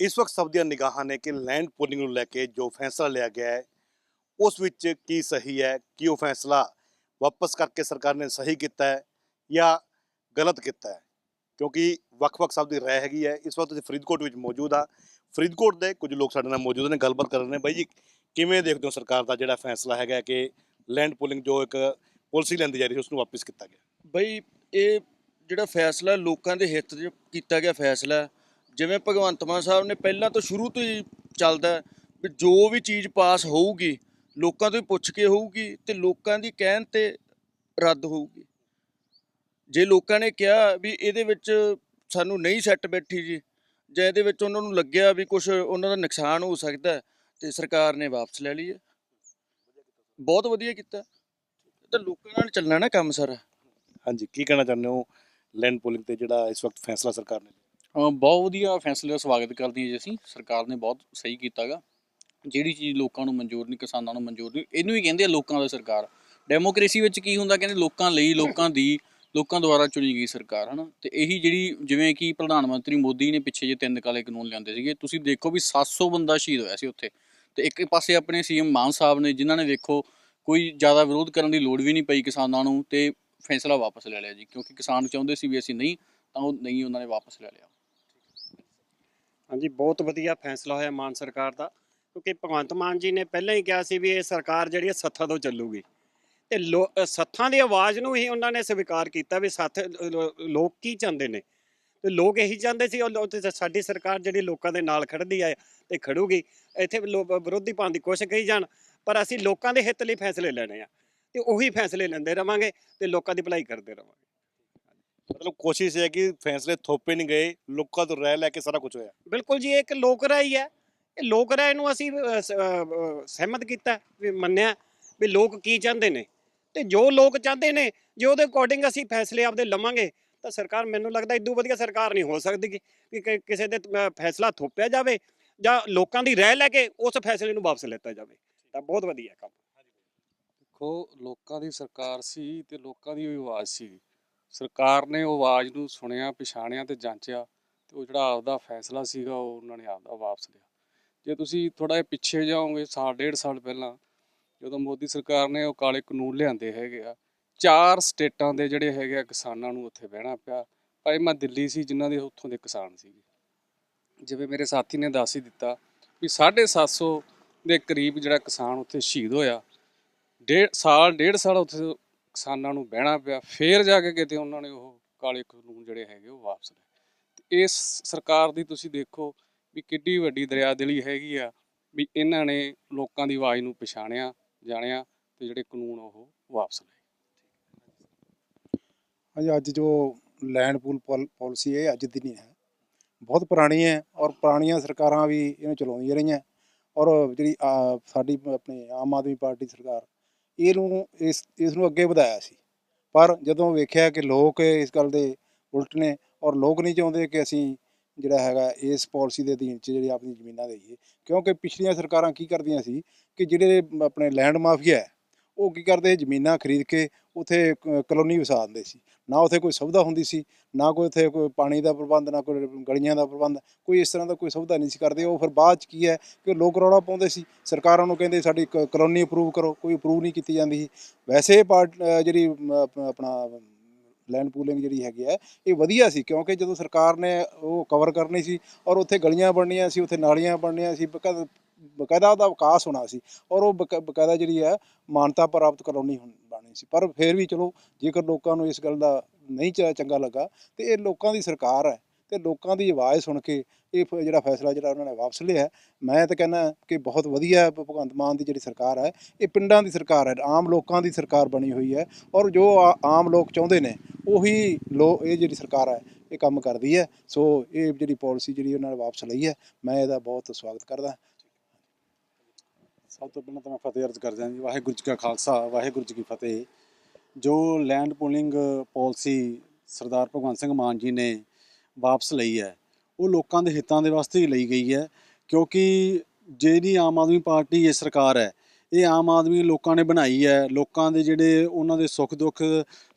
ਇਸ ਵਕਤ ਸਭ ਦੀਆਂ ਨਿਗਾਹਾਂ ਨੇ ਕਿ ਲੈਂਡ ਪੋਲਿੰਗ ਨੂੰ ਲੈ ਕੇ ਜੋ ਫੈਸਲਾ ਲਿਆ ਗਿਆ ਹੈ, ਉਸ ਵਿੱਚ ਕੀ ਸਹੀ ਹੈ, ਕੀ ਉਹ ਫੈਸਲਾ ਵਾਪਸ ਕਰਕੇ ਸਰਕਾਰ ਨੇ ਸਹੀ ਕੀਤਾ ਹੈ ਜਾਂ ਗਲਤ ਕੀਤਾ ਹੈ? ਕਿਉਂਕਿ ਵੱਖ-ਵੱਖ ਸਭ ਦੀ ਰਾਏ ਹੈਗੀ ਹੈ, ਇਸ ਵਕਤ ਅਸੀਂ ਫਰੀਦਕੋਟ ਵਿੱਚ ਮੌਜੂਦ ਆ ਫਰੀਦਕੋਟ ਦੇ ਕੁਝ ਲੋਕ ਸਾਡੇ ਨਾਲ ਮੌਜੂਦ ਨੇ, ਗੱਲਬਾਤ ਕਰ ਰਹੇ ਨੇ। ਬਾਈ ਜੀ, ਕਿਵੇਂ ਦੇਖਦੇ ਹੋ ਸਰਕਾਰ ਦਾ ਜਿਹੜਾ ਫੈਸਲਾ ਹੈਗਾ ਕਿ ਲੈਂਡ ਪੂਲਿੰਗ ਜੋ ਇੱਕ ਪਾਲਿਸੀ ਲੈਂਦੀ ਜਾ ਰਹੀ ਸੀ ਉਸ ਨੂੰ ਵਾਪਸ ਕੀਤਾ ਗਿਆ? ਬਈ, ਇਹ ਜਿਹੜਾ ਫੈਸਲਾ ਲੋਕਾਂ ਦੇ ਹਿੱਤ 'ਚ ਕੀਤਾ ਗਿਆ ਫੈਸਲਾ ਜਿਵੇਂ ਭਗਵੰਤ ਮਾਨ ਸਾਹਿਬ ਨੇ ਪਹਿਲਾਂ ਤੋਂ ਸ਼ੁਰੂ ਤੋਂ ਹੀ ਚੱਲਦਾ ਵੀ ਜੋ ਵੀ ਚੀਜ਼ ਪਾਸ ਹੋਊਗੀ ਲੋਕਾਂ ਤੋਂ ਹੀ ਪੁੱਛ ਕੇ ਹੋਊਗੀ ਤੇ ਲੋਕਾਂ ਦੀ ਕਹਿਣ ਤੇ ਰੱਦ ਹੋਊਗੀ। ਜੇ ਲੋਕਾਂ ਨੇ ਕਿਹਾ ਵੀ ਇਹਦੇ ਵਿੱਚ ਸਾਨੂੰ ਨਹੀਂ ਸੈੱਟ ਬੈਠੀ ਜੀ ਜਾਂ ਇਹਦੇ ਵਿੱਚ ਉਹਨਾਂ ਨੂੰ ਲੱਗਿਆ ਵੀ ਕੁਝ ਉਹਨਾਂ ਦਾ ਨੁਕਸਾਨ ਹੋ ਸਕਦਾ ਹੈ, ਤੇ ਸਰਕਾਰ ਨੇ ਵਾਪਸ ਲੈ ਲਈ ਹੈ। ਬਹੁਤ ਵਧੀਆ ਕੀਤਾ। ਤਾਂ ਲੋਕਾਂ ਨਾਲ ਚੱਲਣਾ ਨਾ ਕੰਮ ਸਾਰਾ। ਹਾਂਜੀ ਕੀ ਕਹਿਣਾ ਚਾਹੁੰਦੇ ਹੋ ਲੈਂਡ ਪੂਲਿੰਗ ਤੇ ਜਿਹੜਾ ਇਸ ਵਕਤ ਫੈਸਲਾ ਸਰਕਾਰ ਨੇ ਬਹੁਤ ਵਧੀਆ ਫੈਸਲੇ ਦਾ ਸਵਾਗਤ ਕਰਦੇ ਹਾਂ ਜੀ ਅਸੀਂ। ਸਰਕਾਰ ਨੇ ਬਹੁਤ ਸਹੀ ਕੀਤਾਗਾ। ਜਿਹੜੀ ਚੀਜ਼ ਲੋਕਾਂ ਨੂੰ ਮਨਜ਼ੂਰ ਨਹੀਂ, ਕਿਸਾਨਾਂ ਨੂੰ ਮਨਜ਼ੂਰ ਨਹੀਂ, ਇਹਨੂੰ ਹੀ ਕਹਿੰਦੇ ਆ ਲੋਕਾਂ ਦਾ ਸਰਕਾਰ। ਡੈਮੋਕ੍ਰੇਸੀ ਵਿੱਚ ਕੀ ਹੁੰਦਾ, ਕਹਿੰਦੇ ਲੋਕਾਂ ਲਈ, ਲੋਕਾਂ ਦੀ, ਲੋਕਾਂ ਦੁਆਰਾ ਚੁਣੀ ਗਈ ਸਰਕਾਰ, ਹਨਾ? ਤੇ ਇਹੀ ਜਿਹੜੀ, ਜਿਵੇਂ ਕਿ ਪ੍ਰਧਾਨ ਮੰਤਰੀ ਮੋਦੀ ਨੇ ਪਿੱਛੇ ਜੇ ਤਿੰਨ ਕਾਲੇ ਕਾਨੂੰਨ ਲਿਆਂਦੇ ਸੀਗੇ। ਤੁਸੀਂ ਦੇਖੋ ਵੀ 700 ਬੰਦਾ ਸ਼ਹੀਦ ਹੋਇਆ ਸੀ ਉੱਥੇ। ਤੇ ਇੱਕ ਪਾਸੇ ਆਪਣੇ ਸੀਐਮ ਮਾਨ ਸਾਹਿਬ ਨੇ, ਜਿਨ੍ਹਾਂ ਨੇ ਦੇਖੋ ਕੋਈ ਜ਼ਿਆਦਾ ਵਿਰੋਧ ਕਰਨ ਦੀ ਲੋੜ ਵੀ ਨਹੀਂ ਪਈ ਕਿਸਾਨਾਂ ਨੂੰ, ਤੇ ਫੈਸਲਾ ਵਾਪਸ ਲੈ ਲਿਆ ਜੀ। ਕਿਉਂਕਿ ਕਿਸਾਨ ਚਾਹੁੰਦੇ ਸੀ ਵੀ ਅਸੀਂ ਨਹੀਂ, ਤਾਂ ਉਹ ਨਹੀਂ ਉਹਨਾਂ ਨੇ ਵਾਪਸ ਲੈ ਲਿਆ। ਹਾਂਜੀ, ਬਹੁਤ ਵਧੀਆ ਫੈਸਲਾ ਹੋਇਆ ਮਾਨ ਸਰਕਾਰ ਦਾ, ਕਿਉਂਕਿ ਭਗਵੰਤ ਮਾਨ ਜੀ ਨੇ ਪਹਿਲਾਂ ਹੀ ਕਿਹਾ ਸੀ ਵੀ ਇਹ ਸਰਕਾਰ ਜਿਹੜੀ ਹੈ ਸੱਥਾਂ ਤੋਂ ਚੱਲੂਗੀ। ਤੇ ਲੋ- ਸੱਥਾਂ ਦੀ ਆਵਾਜ਼ ਨੂੰ ਹੀ ਉਹਨਾਂ ਨੇ ਸਵੀਕਾਰ ਕੀਤਾ ਵੀ ਸੱਥ ਲੋਕ ਕੀ ਚਾਹੁੰਦੇ ਨੇ? ਤੇ ਲੋਕ ਇਹੀ ਚਾਹੁੰਦੇ ਸੀ, ਉਹ ਲੋ- ਸਾਡੀ ਸਰਕਾਰ ਜਿਹੜੀ ਲੋਕਾਂ ਦੇ ਨਾਲ ਖੜਦੀ ਹੈ ਤੇ ਖੜੂਗੀ, ਇੱਥੇ ਲੋ- ਵਿਰੋਧੀ ਪਾਉਣ ਦੀ ਕੋਸ਼ਿਸ਼ ਕਰੀ ਜਾਣ, ਪਰ ਅਸੀਂ ਲੋਕਾਂ ਦੇ ਹਿੱਤ ਲਈ ਫੈਸਲੇ ਲੈਣੇ ਆ, ਤੇ ਉਹੀ ਫੈਸਲੇ ਲੈਂਦੇ ਰਵਾਂਗੇ ਤੇ ਲੋਕਾਂ ਦੀ ਭਲਾਈ ਕਰਦੇ ਰਵਾਂਗੇ। ਮਤਲਬ ਕੋਸ਼ਿਸ਼ ਹੈ ਕਿ ਫੈਸਲੇ ਥੋਪੇ ਨਹੀਂ ਗਏ ਲੋਕਾਂ ਤੋਂ ਰਾਏ ਲੈ ਕੇ ਸਾਰਾ ਕੁਝ ਹੋਇਆ। ਬਿਲਕੁਲ ਜੀ ਇਹ ਇੱਕ ਲੋਕ ਰਾਏ ਹੈ ਇਹ ਲੋਕ ਰਾਏ ਨੂੰ ਅਸੀਂ ਸ- ਸਹਿਮਤ ਕੀਤਾ ਵੀ ਮੰਨਿਆ ਵੀ ਲੋਕ ਕੀ ਚਾਹੁੰਦੇ ਨੇ। ਤੇ ਜੋ ਲੋਕ ਚਾਹੁੰਦੇ ਨੇ ਜੇ ਉਹਦੇ ਅਕੋਰਡਿੰਗ ਅਸੀਂ ਫੈਸਲੇ ਆਪਦੇ ਲਵਾਂਗੇ ਤਾਂ ਸਰਕਾਰ ਮੈਨੂੰ ਲੱਗਦਾ ਇਦੋਂ ਵਧੀਆ ਸਰਕਾਰ ਨਹੀਂ ਹੋ ਸਕਦੀ ਗੀ ਕਿ ਕਿ ਕਿਸੇ ਦੇ ਫੈਸਲਾ ਥੋਪਿਆ ਜਾਵੇ ਜਾਂ ਲੋਕਾਂ ਦੀ ਰਾਏ ਲੈ ਕੇ ਉਸ ਫੈਸਲੇ ਨੂੰ ਵਾਪਸ ਲੈਤਾ ਜਾਵੇ। ਤਾਂ ਬਹੁਤ ਵਧੀਆ ਕੰਮ। ਦੇਖੋ ਲੋਕਾਂ ਦੀ ਸਰਕਾਰ ਸੀ ਤੇ ਲੋਕਾਂ ਦੀ ਆਵਾਜ਼ ਸੀ। ਸਰਕਾਰ ਨੇ ਉਹ ਆਵਾਜ਼ ਨੂੰ ਸੁਣਿਆ, ਪਛਾਣਿਆ ਤੇ ਜਾਂਚਿਆ ਤੇ ਉਹ ਜਿਹੜਾ ਆਪਦਾ ਫੈਸਲਾ ਸੀਗਾ ਉਹ ਉਹਨਾਂ ਨੇ ਆਪਦਾ ਵਾਪਸ ਲਿਆ। ਜੇ ਤੁਸੀਂ ਥੋੜਾ ਜਿਹਾ ਪਿੱਛੇ ਜਾਓਗੇ ਸਾਲ, ਡੇਢ ਸਾਲ ਪਹਿਲਾਂ ਜਦੋਂ ਮੋਦੀ ਸਰਕਾਰ ਨੇ ਉਹ ਕਾਲੇ ਕਾਨੂੰਨ ਲਿਆਂਦੇ ਹੈਗੇ ਆ, ਚਾਰ ਸਟੇਟਾਂ ਦੇ ਜਿਹੜੇ ਹੈਗੇ ਆ ਕਿਸਾਨਾਂ ਨੂੰ ਉੱਥੇ ਬਹਿਣਾ ਪਿਆ। ਭਾਈ ਮੈਂ ਦਿੱਲੀ ਸੀ, ਜਿਨ੍ਹਾਂ ਦੇ ਉੱਥੋਂ ਦੇ ਕਿਸਾਨ ਸੀਗੇ। ਜਿਵੇਂ ਮੇਰੇ ਸਾਥੀ ਨੇ ਦੱਸ ਹੀ ਦਿੱਤਾ ਵੀ 750 ਦੇ ਕਰੀਬ ਜਿਹੜਾ ਕਿਸਾਨ ਉੱਥੇ ਸ਼ਹੀਦ ਹੋਇਆ, ਡੇਢ ਸਾਲ ਡੇਢ ਸਾਲ ਉੱਥੇ ਕਿਸਾਨਾਂ ਨੂੰ ਬਹਿਣਾ ਪਿਆ, ਫੇਰ ਜਾ ਕੇ ਕਿਤੇ ਉਹਨਾਂ ਨੇ ਉਹ ਕਾਲੇ ਕਾਨੂੰਨ ਜਿਹੜੇ ਹੈਗੇ ਉਹ ਵਾਪਸ ਲਏ। ਤੇ ਇਸ ਸਰਕਾਰ ਦੀ ਤੁਸੀਂ ਦੇਖੋ ਵੀ ਕਿੱਡੀ ਵੱਡੀ ਦਰਿਆਦਿਲੀ ਹੈਗੀ ਆ, ਵੀ ਇਹਨਾਂ ਨੇ ਲੋਕਾਂ ਦੀ ਆਵਾਜ਼ ਨੂੰ ਪਛਾਣਿਆ, ਜਾਣਿਆ ਤੇ ਜਿਹੜੇ ਕਾਨੂੰਨ ਉਹ ਵਾਪਸ ਲਏ। ਹਾਂਜੀ, ਅੱਜ ਜੋ ਲੈਂਡ ਪੂਲ ਪਾਲਿਸੀ ਇਹ ਅੱਜ ਦੀ ਨਹੀਂ ਹੈ। ਬਹੁਤ ਪੁਰਾਣੀ ਹੈ ਔਰ ਪੁਰਾਣੀਆਂ ਸਰਕਾਰਾਂ ਵੀ ਇਹਨੂੰ ਚਲਾਉਂਦੀਆਂ ਰਹੀਆਂ। ਔਰ ਜਿਹੜੀ ਸਾਡੀ ਆਪਣੀ ਆਮ ਆਦਮੀ ਪਾਰਟੀ ਸਰਕਾਰ ਇਹਨੂੰ ਇਸ ਇਸ ਨੂੰ ਅੱਗੇ ਵਧਾਇਆ ਸੀ। ਪਰ ਜਦੋਂ ਵੇਖਿਆ ਕਿ ਲੋਕ ਇਸ ਗੱਲ ਦੇ ਉਲਟ ਨੇ ਔਰ ਲੋਕ ਨਹੀਂ ਚਾਹੁੰਦੇ ਕਿ ਅਸੀਂ ਜਿਹੜਾ ਹੈਗਾ ਇਸ ਪਾਲਿਸੀ ਦੇ ਅਧੀਨ 'ਚ ਜਿਹੜੀ ਆਪਣੀ ਜ਼ਮੀਨਾਂ ਦੇਈਏ, ਕਿਉਂਕਿ ਪਿਛਲੀਆਂ ਸਰਕਾਰਾਂ ਕੀ ਕਰਦੀਆਂ ਸੀ ਕਿ ਜਿਹੜੇ ਆਪਣੇ ਲੈਂਡ ਮਾਫੀਆ ਹੈ, ਉਹ ਕੀ ਕਰਦੇ, ਜ਼ਮੀਨਾਂ ਖਰੀਦ ਕੇ ਉਥੇ ਕਲੋਨੀ ਵਸਾ ਦਿੰਦੇ ਸੀ। ਨਾ ਉਥੇ ਕੋਈ ਸੁਵਿਧਾ ਹੁੰਦੀ ਸੀ, ਨਾ ਕੋਈ ਉਥੇ ਕੋਈ ਪਾਣੀ ਦਾ ਪ੍ਰਬੰਧ, ਨਾ ਕੋਈ ਗਲੀਆਂ ਦਾ ਪ੍ਰਬੰਧ, ਕੋਈ ਇਸ ਤਰ੍ਹਾਂ ਦਾ ਕੋਈ ਸੁਵਿਧਾ ਨਹੀਂ ਸੀ ਕਰਦੇ। ਉਹ ਫਿਰ ਬਾਅਦ ਚ ਕੀ ਹੈ ਕਿ ਲੋਕ ਰੌਲਾ ਪਾਉਂਦੇ ਸੀ। ਸਰਕਾਰਾਂ ਨੂੰ ਕਹਿੰਦੇ ਸਾਡੀ ਕ- ਕਲੋਨੀ ਅਪਰੂਵ ਕਰੋ, ਕੋਈ ਅਪਰੂਵ ਨਹੀਂ ਕੀਤੀ ਜਾਂਦੀ ਸੀ। ਵੈਸੇ ਪਾਰਟ ਜਿਹੜੀ ਆਪਣਾ ਲੈਂਡ ਪੂਲਿੰਗ ਜਿਹੜੀ ਹੈਗੀ ਹੈ, ਇਹ ਵਧੀਆ ਸੀ ਕਿਉਂਕਿ ਜਦੋਂ ਸਰਕਾਰ ਨੇ ਉਹ ਕਵਰ ਕਰਨੀ ਸੀ ਔਰ ਉੱਥੇ ਗਲੀਆਂ ਬਣਨੀਆਂ ਸੀ, ਉੱਥੇ ਨਾਲੀਆਂ ਬਣਨੀਆਂ ਸੀ ਬਕਾਇਦਾ ਬਕਾਇਦਾ ਉਹਦਾ ਵਿਕਾਸ ਹੋਣਾ ਸੀ ਔਰ ਉਹ ਬਕਾ- ਬਕਾਇਦਾ ਜਿਹੜੀ ਹੈ ਮਾਨਤਾ ਪ੍ਰਾਪਤ ਕਲੋਨੀ ਹੁਣ ਬਣਨੀ ਸੀ। ਪਰ ਫਿਰ ਵੀ ਚਲੋ ਜੇਕਰ ਲੋਕਾਂ ਨੂੰ ਇਸ ਗੱਲ ਦਾ ਨਹੀਂ ਚ- ਚੰਗਾ ਲੱਗਾ ਤੇ ਇਹ ਲੋਕਾਂ ਦੀ ਸਰਕਾਰ ਹੈ ਤੇ ਲੋਕਾਂ ਦੀ ਆਵਾਜ਼ ਸੁਣ ਕੇ ਇਹ ਫ- ਜਿਹੜਾ ਫੈਸਲਾ ਜਿਹੜਾ ਉਹਨਾਂ ਨੇ ਵਾਪਸ ਲਿਆ ਹੈ, ਮੈਂ ਤਾਂ ਕਹਿੰਦਾ ਕਿ ਬਹੁਤ ਵਧੀਆ ਹੈ ਭਗਵੰਤ ਮਾਨ ਦੀ ਜਿਹੜੀ ਸਰਕਾਰ ਹੈ ਇਹ ਪਿੰਡਾਂ ਦੀ ਸਰਕਾਰ ਹੈ ਆਮ ਲੋਕਾਂ ਦੀ ਸਰਕਾਰ ਬਣੀ ਹੋਈ ਹੈ ਔਰ ਜੋ ਆ- ਆਮ ਲੋਕ ਚਾਹੁੰਦੇ ਨੇ ਉਹੀ ਲੋ ਇਹ ਜਿਹੜੀ ਸਰਕਾਰ ਹੈ ਇਹ ਕੰਮ ਕਰਦੀ ਹੈ। ਸੋ ਇਹ ਜਿਹੜੀ ਪਾਲਿਸੀ ਜਿਹੜੀ ਉਹਨਾਂ ਨੇ ਵਾਪਸ ਲਈ ਹੈ ਮੈਂ ਇਹਦਾ ਬਹੁਤ ਸਵਾਗਤ ਕਰਦਾ। ਸਭ ਤੋਂ ਪਹਿਲਾਂ ਤਾਂ ਮੈਂ ਫਤਿਹ ਅਰਜ਼ ਕਰਦਾ ਜੀ, ਵਾਹਿਗੁਰੂ ਜੀ ਕਾ ਖਾਲਸਾ, ਵਾਹਿਗੁਰੂ ਜੀ ਕੀ ਫਤਿਹ। ਜੋ land pooling policy Sardar Bhagwant Singh Mann ji ਨੇ ਵਾਪਸ ਲਈ ਹੈ, ਉਹ ਲੋਕਾਂ ਦੇ ਹਿੱਤਾਂ ਦੇ ਵਾਸਤੇ ਹੀ ਲਈ ਗਈ ਹੈ, ਕਿਉਂਕਿ ਜਿਹੜੀ ਆਮ ਆਦਮੀ ਪਾਰਟੀ ਇਹ ਸਰਕਾਰ ਹੈ, ਇਹ ਆਮ ਆਦਮੀ ਲੋਕਾਂ ਨੇ ਬਣਾਈ ਹੈ, ਲੋਕਾਂ ਦੇ ਜਿਹੜੇ ਉਹਨਾਂ ਦੇ ਸੁੱਖ ਦੁੱਖ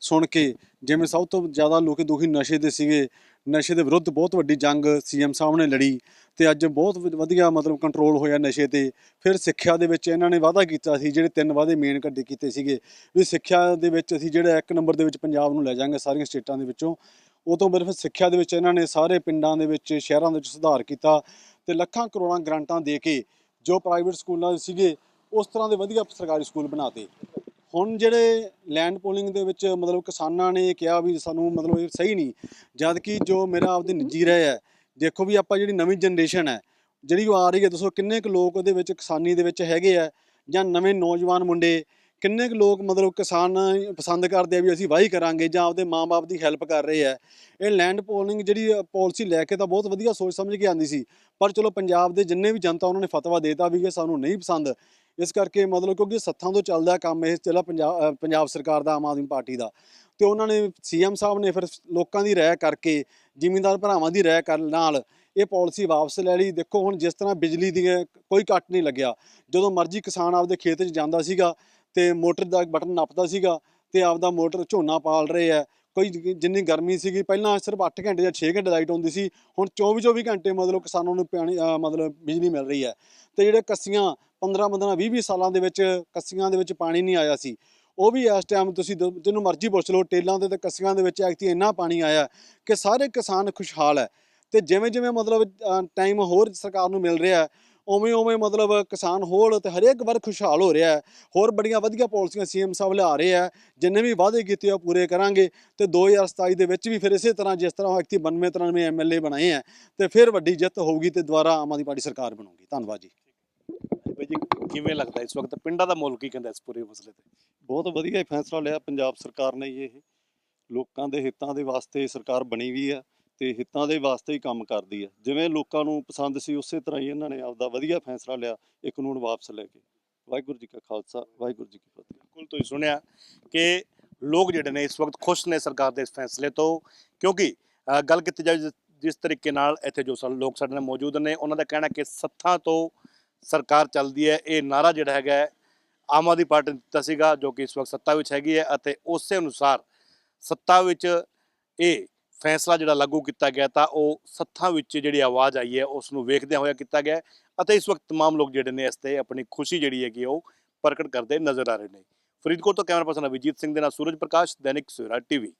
ਸੁਣ ਕੇ, ਜਿਵੇਂ ਸਭ ਤੋਂ ਜ਼ਿਆਦਾ ਲੋਕ ਦੁਖੀ ਨਸ਼ੇ ਦੇ ਸੀਗੇ ਨਸ਼ੇ ਦੇ ਵਿਰੁੱਧ ਬਹੁਤ ਵੱਡੀ ਜੰਗ ਸੀਐਮ ਸਾਹਿਬ ਨੇ ਲੜੀ ਤੇ ਅੱਜ ਬਹੁਤ ਵ- ਵਧੀਆ ਮਤਲਬ ਕੰਟਰੋਲ ਹੋਇਆ ਨਸ਼ੇ ਤੇ। ਫਿਰ ਸਿੱਖਿਆ ਦੇ ਵਿੱਚ ਇਹਨਾਂ ਨੇ ਵਾਅਦਾ ਕੀਤਾ ਸੀ, ਜਿਹੜੇ ਤਿੰਨ ਵਾਅਦੇ ਮੇਨ ਕੱਢੇ ਕੀਤੇ ਸੀਗੇ। ਵੀ ਸਿੱਖਿਆ ਦੇ ਵਿੱਚ ਅਸੀਂ ਜਿਹੜਾ ਇੱਕ ਨੰਬਰ ਦੇ ਵਿੱਚ ਪੰਜਾਬ ਨੂੰ ਲੈ ਜਾਾਂਗੇ ਸਾਰੀਆਂ ਸਟੇਟਾਂ ਦੇ ਵਿੱਚੋਂ। ਉਹ ਤੋਂ ਬਾਅਦ ਫਿਰ ਸਿੱਖਿਆ ਦੇ ਵਿੱਚ ਇਹਨਾਂ ਨੇ ਸਾਰੇ ਪਿੰਡਾਂ ਦੇ ਵਿੱਚ, ਸ਼ਹਿਰਾਂ ਦੇ ਵਿੱਚ ਸੁਧਾਰ ਕੀਤਾ ਤੇ ਲੱਖਾਂ ਕਰੋੜਾਂ ਗ੍ਰਾਂਟਾਂ ਦੇ ਕੇ ਜੋ ਪ੍ਰਾਈਵੇਟ ਸਕੂਲਾਂ ਦੇ ਸੀਗੇ, ਉਸ ਤਰ੍ਹਾਂ ਦੇ ਵਧੀਆ ਸਰਕਾਰੀ ਸਕੂਲ ਬਣਾਤੇ ਹੁਣ ਜਿਹੜੇ ਲੈਂਡ ਪੋਲਿੰਗ ਦੇ ਵਿੱਚ ਮਤਲਬ ਕਿਸਾਨਾਂ ਨੇ ਕਿਹਾ ਵੀ ਸਾਨੂੰ ਮਤਲਬ ਇਹ ਸਹੀ ਨਹੀਂ ਜਦ ਕਿ ਜੋ ਮੇਰਾ ਆਪਦੇ ਨਿੱਜੀ ਰਹਿ ਹੈ, ਦੇਖੋ ਵੀ ਆਪਾਂ ਜਿਹੜੀ ਨਵੀਂ ਜਨਰੇਸ਼ਨ ਹੈ, ਜਿਹੜੀ ਉਹ ਆ ਰਹੀ ਹੈ, ਦੱਸੋ ਕਿੰਨੇ ਕੁ ਲੋਕ ਉਹਦੇ ਵਿੱਚ ਕਿਸਾਨੀ ਦੇ ਵਿੱਚ ਹੈਗੇ ਆ, ਜਾਂ ਨਵੇਂ ਨੌਜਵਾਨ ਮੁੰਡੇ, ਕਿੰਨੇ ਕੁ ਲੋਕ ਮਤਲਬ ਕਿਸਾਨ ਪਸੰਦ ਕਰਦੇ ਆ ਵੀ ਅਸੀਂ ਵਾਹੀ ਕਰਾਂਗੇ ਜਾਂ ਆਪਦੇ ਮਾਪੇ ਦੀ ਹੈਲਪ ਕਰ ਰਹੇ ਆ। ਇਹ ਲੈਂਡ ਪੋਲਿੰਗ ਜਿਹੜੀ ਪਾਲਿਸੀ ਲੈ ਕੇ ਤਾਂ ਬਹੁਤ ਵਧੀਆ ਸੋਚ ਸਮਝ ਕੇ ਆਂਦੀ ਸੀ, ਪਰ ਚਲੋ ਪੰਜਾਬ ਦੇ ਜਿੰਨੇ ਵੀ ਜਨਤਾ ਉਹਨਾਂ ਨੇ ਫਤਵਾ ਦੇਤਾ ਵੀ ਕਿ ਸਾਨੂੰ ਨਹੀਂ ਪਸੰਦ ਇਸ ਕਰਕੇ ਮਤਲਬ ਕਿਉਂਕਿ ਸੱਥਾਂ ਤੋਂ ਚੱਲਦਾ ਕੰਮ ਇਹ ਚਲਾ ਪੰਜਾਬ ਸਰਕਾਰ ਦਾ, ਆਮ ਆਦਮੀ ਪਾਰਟੀ ਦਾ। ਤੇ ਉਹਨਾਂ ਨੇ ਸੀਐਮ ਸਾਹਿਬ ਨੇ ਫਿਰ ਲੋਕਾਂ ਦੀ ਰਾਏ ਕਰਕੇ, ਜ਼ਿਮੀਂਦਾਰ ਭਰਾਵਾਂ ਦੀ ਰਾਏ ਕਰਨ ਨਾਲ ਇਹ ਪਾਲਿਸੀ ਵਾਪਸ ਲੈ ਲਈ। ਦੇਖੋ ਹੁਣ ਜਿਸ ਤਰ੍ਹਾਂ ਬਿਜਲੀ ਦੀ ਕੋਈ ਕੱਟ ਨਹੀਂ ਲੱਗਿਆ। ਜਦੋਂ ਮਰਜ਼ੀ ਕਿਸਾਨ ਆਪਦੇ ਖੇਤ 'ਚ ਜਾਂਦਾ ਸੀਗਾ ਤੇ ਮੋਟਰ ਦਾ ਬਟਨ ਨੱਪਦਾ ਸੀਗਾ ਤੇ ਆਪਦਾ ਮੋਟਰ ਝੋਨਾ ਪਾਲ ਰਹੇ ਆ। ਕੋਈ ਜਿੰਨੀ ਗਰਮੀ ਸੀਗੀ, ਪਹਿਲਾਂ ਸਿਰਫ 8 ਘੰਟੇ ਜਾਂ 6 ਘੰਟੇ ਲਾਈਟ ਆਉਂਦੀ ਸੀ, ਹੁਣ 24 24 ਘੰਟੇ ਮਤਲਬ ਕਿਸਾਨਾਂ ਨੂੰ ਪਾਣੀ ਮਤਲਬ ਬਿਜਲੀ ਮਿਲ ਰਹੀ ਹੈ। ਤੇ ਜਿਹੜੇ ਕੱਸੀਆਂ 15 15 20 20 ਸਾਲਾਂ ਦੇ ਵਿੱਚ ਕੱਸੀਆਂ ਦੇ ਵਿੱਚ ਪਾਣੀ ਨਹੀਂ ਆਇਆ ਸੀ। ਉਹ ਵੀ ਇਸ ਟਾਈਮ ਤੁਸੀਂ ਦ- ਜਿਹਨੂੰ ਮਰਜ਼ੀ ਪੁੱਛ ਲਓ, ਟੇਲਾਂ ਦੇ ਤੇ ਕੱਸੀਆਂ ਦੇ ਵਿੱਚ ਐਕਤੀ ਇੰਨਾ ਪਾਣੀ ਆਇਆ ਕਿ ਸਾਰੇ ਕਿਸਾਨ ਖੁਸ਼ਹਾਲ ਹੈ। ਤੇ ਜਿਵੇਂ ਜਿਵੇਂ ਮਤਲਬ ਟਾਈਮ ਹੋਰ ਸਰਕਾਰ ਨੂੰ ਮਿਲ ਰਿਹਾ, ਉਵੇਂ ਉਵੇਂ ਮਤਲਬ ਕਿਸਾਨ ਹੋਰ ਤੇ ਹਰੇਕ ਵਾਰ ਖੁਸ਼ਹਾਲ ਹੋ ਰਿਹਾ ਹੈ। ਹੋਰ ਬੜੀਆਂ ਵਧੀਆ ਪਾਲਿਸੀਆਂ ਸੀਐਮ ਸਾਹਿਬ ਲਿਆ ਰਹੇ ਆ ਜਿੰਨੇ ਵੀ ਵਾਅਦੇ ਕੀਤੇ ਆ ਉਹ ਪੂਰੇ ਕਰਾਂਗੇ ਤੇ 2027 ਦੇ ਵਿੱਚ ਵੀ ਫਿਰ ਇਸੇ ਤਰ੍ਹਾਂ ਜਿਸ ਤਰ੍ਹਾਂ ਐਕਤੀ 92 93 ਐਮਐਲਏ ਬਣਾਏ ਆ ਤੇ ਫਿਰ ਵੱਡੀ ਜਿੱਤ ਹੋਊਗੀ ਤੇ ਦੁਬਾਰਾ ਆਮ ਆਦਮੀ ਪਾਰਟੀ ਸਰਕਾਰ ਬਣੂਗੀ। ਧੰਨਵਾਦ ਜੀ। ਕਿਵੇਂ ਲੱਗਦਾ ਇਸ ਵਕਤ? ਪਿੰਡਾਂ ਦਾ ਮੁੱਲ ਕੀ ਕਹਿੰਦਾ ਇਸ ਪੂਰੇ ਮਸਲੇ ਤੇ? ਬਹੁਤ ਵਧੀਆ ਹੀ ਫੈਸਲਾ ਲਿਆ ਪੰਜਾਬ ਸਰਕਾਰ ਨੇ ਇਹ। ਲੋਕਾਂ ਦੇ ਹਿੱਤਾਂ ਦੇ ਵਾਸਤੇ ਸਰਕਾਰ ਬਣੀ ਵੀ ਆ ਤੇ ਹਿੱਤਾਂ ਦੇ ਵਾਸਤੇ ਹੀ ਕੰਮ ਕਰਦੀ ਆ। ਜਿਵੇਂ ਲੋਕਾਂ ਨੂੰ ਪਸੰਦ ਸੀ ਉਸੇ ਤਰ੍ਹਾਂ ਹੀ ਇਹਨਾਂ ਨੇ ਆਪਦਾ ਵਧੀਆ ਫੈਸਲਾ ਲਿਆ ਇਹ ਕਾਨੂੰਨ ਵਾਪਸ ਲੈ ਕੇ। ਵਾਹਿਗੁਰੂ ਜੀ ਕਾ ਖਾਲਸਾ ਵਾਹਿਗੁਰੂ ਜੀ ਕੀ ਫਤਿਹ। ਬਿਲਕੁਲ ਤੁਸੀਂ ਸੁਣਿਆ ਕਿ ਲੋਕ ਜਿਹੜੇ ਨੇ ਇਸ ਵਕਤ ਖੁਸ਼ ਨੇ ਸਰਕਾਰ ਦੇ ਇਸ ਫੈਸਲੇ ਤੋਂ ਕਿਉਂਕਿ ਗੱਲ ਕੀਤੀ ਜਾਵੇ ਜਿਸ- ਤਰੀਕੇ ਨਾਲ ਇੱਥੇ ਜੋ ਲੋਕ ਸਾਡੇ ਨਾਲ ਮੌਜੂਦ ਨੇ ਉਹਨਾਂ ਦਾ ਕਹਿਣਾ ਕਿ ਸੱਥਾਂ ਤੋਂ ਸਰਕਾਰ ਚੱਲਦੀ ਹੈ ਇਹ ਨਾਰਾ ਜਿਹੜਾ ਹੈਗਾ ਹੈ, ਆਮ ਆਦਮੀ ਪਾਰਟੀ ਨੇ ਦਿੱਤਾ ਸੀਗਾ ਜੋ ਕਿ ਇਸ ਵਕਤ ਸੱਤਾ ਵਿੱਚ ਹੈਗੀ ਹੈ ਅਤੇ ਉਸੇ ਅਨੁਸਾਰ ਸੱਤਾ ਵਿੱਚ ਇਹ ਫੈਸਲਾ ਜਿਹੜਾ ਲਾਗੂ ਕੀਤਾ ਗਿਆ ਤਾਂ ਉਹ ਸੱਥਾਂ ਵਿੱਚ ਜਿਹੜੀ ਆਵਾਜ਼ ਆਈ ਹੈ ਉਸ ਨੂੰ ਵੇਖਦਿਆਂ ਹੋਇਆ ਕੀਤਾ ਗਿਆ ਹੈ ਅਤੇ ਇਸ ਵਕਤ तमाम ਲੋਕ ਜਿਹੜੇ ਨੇ ਇਸ ਤੇ ਆਪਣੀ ਖੁਸ਼ੀ ਜਿਹੜੀ ਹੈਗੀ ਉਹ ਪ੍ਰਗਟ ਕਰਦੇ ਨਜ਼ਰ ਆ ਰਹੇ ਨੇ ਫਰੀਦਕੋਟ ਤੋਂ ਕੈਮਰਾ ਪਰਸਨ ਅਭਿਜੀਤ ਸਿੰਘ ਦੇ ਨਾਲ ਸੂਰਜ ਪ੍ਰਕਾਸ਼ ਦੈਨਿਕ ਸਵੇਰਾ ਟੀਵੀ